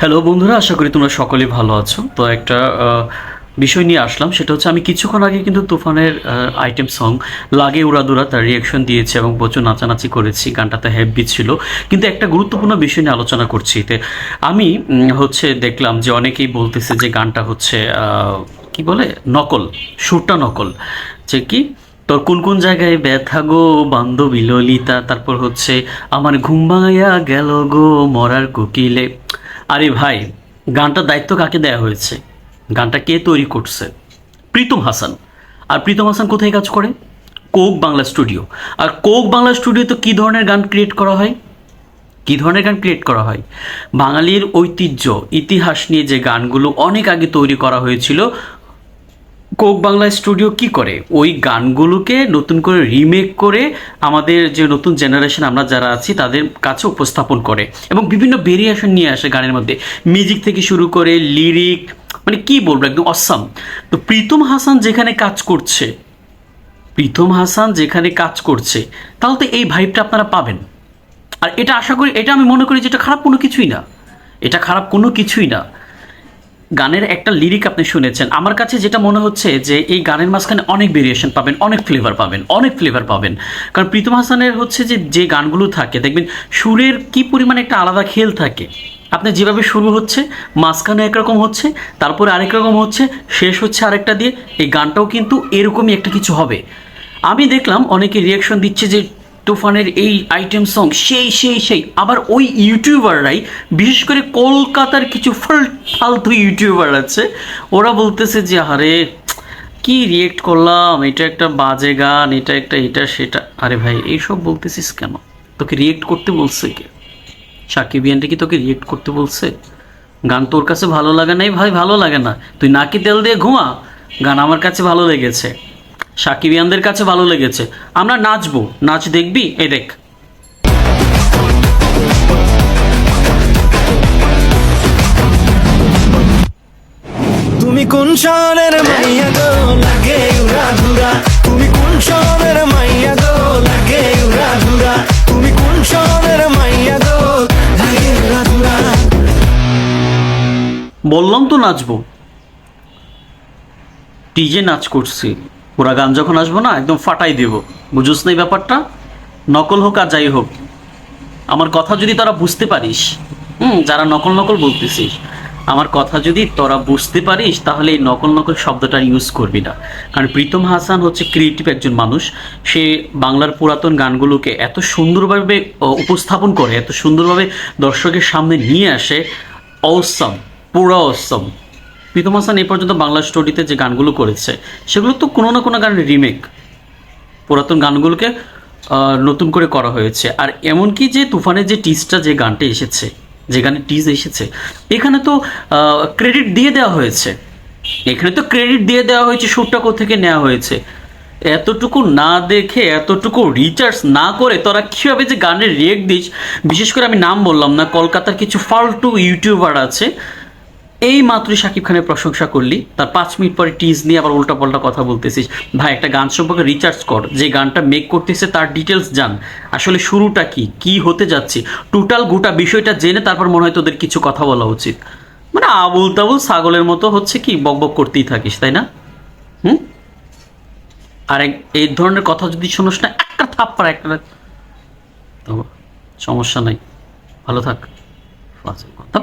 Hello বন্ধুরা, আশা করি তোমরা সকলেই ভালো আছো। তো একটা বিষয় নিয়ে আসলাম, সেটা হচ্ছে আমি কিছুক্ষণ আগে কিন্তু তুফানের আইটেম সং লাগে উড়াদুরা তার রিয়াকশন দিয়েছি এবং প্রচুর নাচানাচি করেছি, গানটাতে হ্যাপি ছিল। কিন্তু একটা গুরুত্বপূর্ণ বিষয় নিয়ে আলোচনা করছি তে আমি হচ্ছে দেখলাম যে অনেকেই বলতেছে যে গানটা হচ্ছে কি বলে? নকল, সুরটা নকল। যে কি? তোর কোন কোন জায়গায় ব্যথা গো, বান্ধবী ললিতা? তারপর হচ্ছে, আমার ঘুম ভাঙাইয়া গেল গো, মরার কোকিলে। আরে ভাই, গানটার দায়িত্ব কাকে দেয়া হয়েছে? গানটা কে তৈরি করছে? প্রীতম হাসান। আর প্রীতম হাসান কোথায় কাজ করে? Coke Bangla studio. আর কোক বাংলা স্টুডিওতে কী ধরনের গান ক্রিয়েট করা হয়? কী ধরনের গান ক্রিয়েট করা হয়? বাঙালির ঐতিহ্য, ইতিহাস নিয়ে যে গানগুলো অনেক আগে তৈরি করা হয়েছিল কোক বাংলা স্টুডিও কি করে? ওই গানগুলোকে নতুন করে রিমেক করে আমাদের যে নতুন জেনারেশন আমরা যারা আছি, তাদের কাছে উপস্থাপন করে এবং বিভিন্ন ভেরিয়েশন নিয়ে আসে গানের মধ্যে। মিউজিক থেকে শুরু করে লিরিক মানে কি বলব, একদম অসাম তো প্রীতম হাসান যেখানে কাজ করছে, প্রীতম হাসান যেখানে কাজ করছে, তাহলে তো এই ভাইবটা আপনারা পাবেন। আর এটা আশা করি, এটা আমি মনে করি যে এটা খারাপ কোনো কিছুই না। এটা খারাপ কোনো কিছুই না। গানের একটা লিরিক আপনি শুনেছেন। আমার কাছে যেটা মনে হচ্ছে যে এই গানের মাঝখানে অনেক ভেরিয়েশন পাবেন, অনেক ফ্লেভার পাবেন, অনেক ফ্লেভার পাবেন। কারণ প্রীতম হাসানের হচ্ছে যে যে গানগুলো থাকে, দেখবেন সুরের কি পরিমাণে একটা আলাদা খেল থাকে। আপনি যেভাবে শুরু হচ্ছে, মাঝখানে একরকম হচ্ছে, তারপরে আরেক রকম হচ্ছে, শেষ হচ্ছে আরেকটা দিয়ে, এই গানটাও কিন্তু এরকমই একটা কিছু হবে। আমি দেখলাম অনেকে রিয়াকশন দিচ্ছে যে তুফানের এই আইটেম সং সেই সেই সেই। আবার ওই ইউটিউবাররাই বিশেষ করে কলকাতার কিছু ফাল, ফালতু ইউটিউবার আছে, ওরা বলতেছে যে, আরে, কি রিয়েক্ট করলাম? এটা একটা বাজে গান, এটা একটা এটা, সেটা। আরে ভাই, এইসব বলতেছিস কেন? তোকে রিয়েক্ট করতে বলছে কে? সাকিব ইয়ানটা কি তোকে রিয়েক্ট করতে বলছে? গান তোর কাছে ভালো লাগে নাই? ভাই, ভালো লাগে না। তুই নাকি তেল দিয়ে ঘুমা। গান আমার কাছে ভালো লেগেছে। সাকিবিয়ানদের কাছে ভালো লেগেছে। আমরা নাচবো। নাচ দেখবি? এ দেখ। তুমি কোন শহরের মাইয়া গো? লাগে উড়া ধুরা। তুমি কোন শহরের মাইয়া গো? লাগে উড়া ধুরা। তুমি কোন শহরের মাইয়া গো? লাগে উড়া ধুরা। বললাম তো নাচবো। ডিজে নাচ করছি। পুরা গান যখন আসব না, একদম ফাটাই দিব। বুঝুস না এই ব্যাপারটা? নকল হোক আর যাই হোক, আমার কথা যদি তোরা বুঝতে পারিস, হুম, যারা নকল নকল বলতেছিস, আমার কথা যদি তোরা বুঝতে পারিস, তাহলে এই নকল নকল শব্দটা ইউজ করবি না। কারণ প্রীতম হাসান হচ্ছে ক্রিয়েটিভ একজন মানুষ। সে বাংলার পুরাতন গানগুলোকে এত সুন্দরভাবে উপস্থাপন করে, এত সুন্দরভাবে দর্শকের সামনে নিয়ে আসে অসম পুরা অসম প্রীতম হাসান এ পর্যন্ত বাংলা স্টোরিতে যে গানগুলো করেছে, সেগুলো তো কোনো না কোনো গানের রিমেক পুরাতন গানগুলোকে নতুন করে করা হয়েছে। আর এমনকি যে তুফানের যে টিজটা যে গানটা এসেছে, যে গানের টিজ এসেছে, এখানে তো ক্রেডিট দিয়ে দেওয়া হয়েছে। এখানে তো ক্রেডিট দিয়ে দেওয়া হয়েছে, সুরটা থেকে নেওয়া হয়েছে। এতটুকু না দেখে, এতটুকু রিচার্জ না করে তোরা কীভাবে যে গানের রিয়েক্ট দিস? বিশেষ করে আমি নাম বললাম না, কলকাতার কিছু ফালতু ইউটিউবার আছে এই মাত্রই শাকিব খানের প্রশংসা করলি। তার পাঁচ মিনিট পরে টিজ নিয়ে আবার উল্টাপাল্টা কথা বলতেছিস। ভাই, একটা গান সম্পর্কে রিচার্জ কর। যে গানটা মেক করতেছে, তার ডিটেলস জান। আসলে শুরুটা কি? কি হতে যাচ্ছে? টোটাল গোটা বিষয়টা জেনে তারপর মনে হয় তোদের কিছু কথা বলা উচিত। মানে আবুল তাবুল ছাগলের মতো হচ্ছে কি, বকবক করতেই থাকিস, তাই না? হুম? আর এই ধরনের কথা যদি শোনোস না, একটা থাপ্পড়, একটা সমস্যা নাই। ভালো থাক। কথা